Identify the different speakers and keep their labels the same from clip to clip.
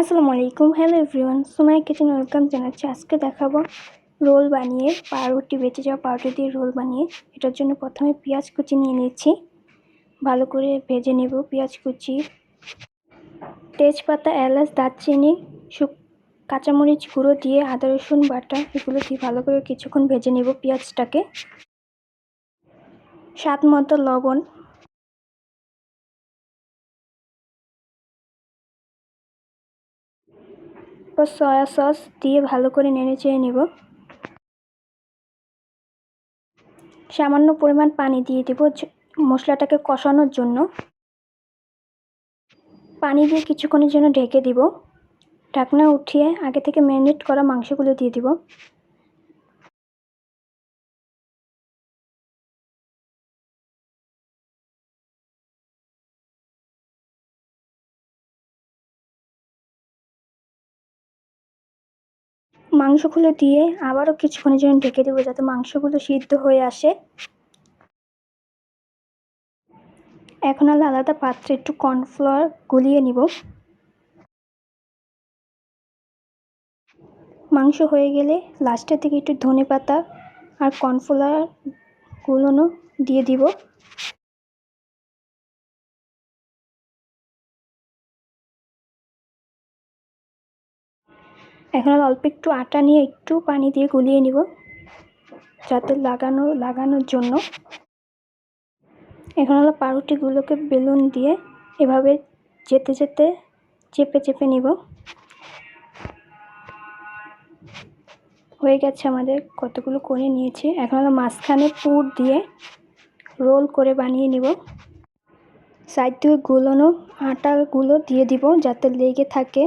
Speaker 1: আসসালামু আলাইকুম। Hello everyone Sumai kitchen welcome জানাচ্ছি। আজকে দেখাবো রোল বানিয়ে, পাউরুটি, বেঁচে যাওয়া পাউরুটি দিয়ে রোল বানিয়ে। এটার জন্য প্রথমে পেঁয়াজ কুচি নিয়ে নিচ্ছি। ভালো করে ভেজে নেব পেঁয়াজ কুচি। তেজপাতা, এলাচ, দারচিনি, শুক, কাঁচামরিচ গুঁড়ো দিয়ে আদা, রসুন, বাটা এগুলো দিয়ে ভালো করে কিছুক্ষণ ভেজে নেব পেঁয়াজটাকে। স্বাদ মতো লবণ তারপর সয়া সস দিয়ে ভালো করে নেড়ে চেয়ে নেব। সামান্য পরিমাণ পানি দিয়ে দেব মশলাটাকে কষানোর জন্য। পানি দিয়ে কিছুক্ষণের জন্য ঢেকে দিব। ঢাকনা উঠিয়ে আগে থেকে ম্যারিনেট করা মাংসগুলো দিয়ে দিব। মাংসগুলো দিয়ে আবারও কিছুক্ষণের জন্য ঢেকে দেবো যাতে মাংসগুলো সিদ্ধ হয়ে আসে। এখন আলাদা আলাদা পাত্রে একটু কর্নফ্লাওয়ার গুলিয়ে নিব। মাংস হয়ে গেলে লাস্টের দিকে একটু ধনে পাতা আর কর্নফ্লাওয়ার গুলোনো দিয়ে দিব। এখন অল্প একটু আটা নিয়ে একটু পানি দিয়ে গুলিয়ে নিব, যাতে লাগানো, লাগানোর জন্য। এখন হলো পাউরুটিগুলোকে বেলুন দিয়ে এভাবে যেতে যেতে চেপে চেপে নিব। হয়ে গেছে আমাদের কতগুলো করে নিয়েছি। এখন হলো মাঝখানে পুর দিয়ে রোল করে বানিয়ে নিব। সাইড থেকে গুলোনো আটাগুলো দিয়ে দিব যাতে লেগে থাকে।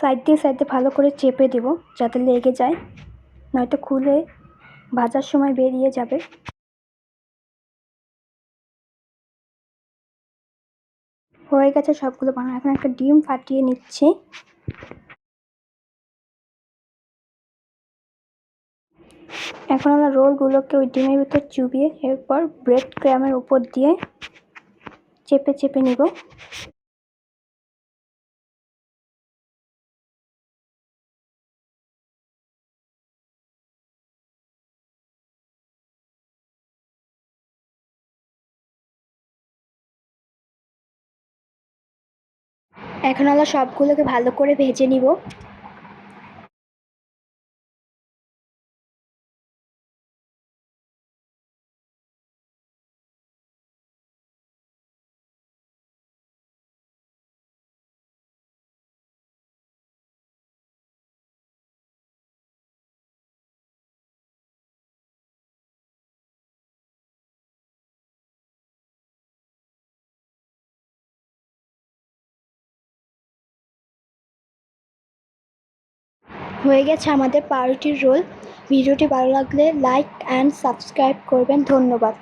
Speaker 1: সাইড দিয়ে সাইড দিয়ে ভালো করে চেপে দেব, যাতে লেগে যায়। নয়তো খুলে ভাজার সময় বেরিয়ে যাবে। হয়ে গেছে সবগুলো বানানো। এখন একটা ডিম ফাটিয়ে নিচ্ছি। এখন আমরা রোলগুলোকে ওই ডিমের ভিতর চুবিয়ে, এরপর ব্রেড ক্র্যামের উপর দিয়ে চেপে চেপে নিব। এখন আমরা সবগুলোকে ভালো করে ভেজে নিব। হয়ে গেছে আমাদের পার্টির রোল। ভিডিওটি ভালো লাগলে লাইক অ্যান্ড সাবস্ক্রাইব করবেন। ধন্যবাদ।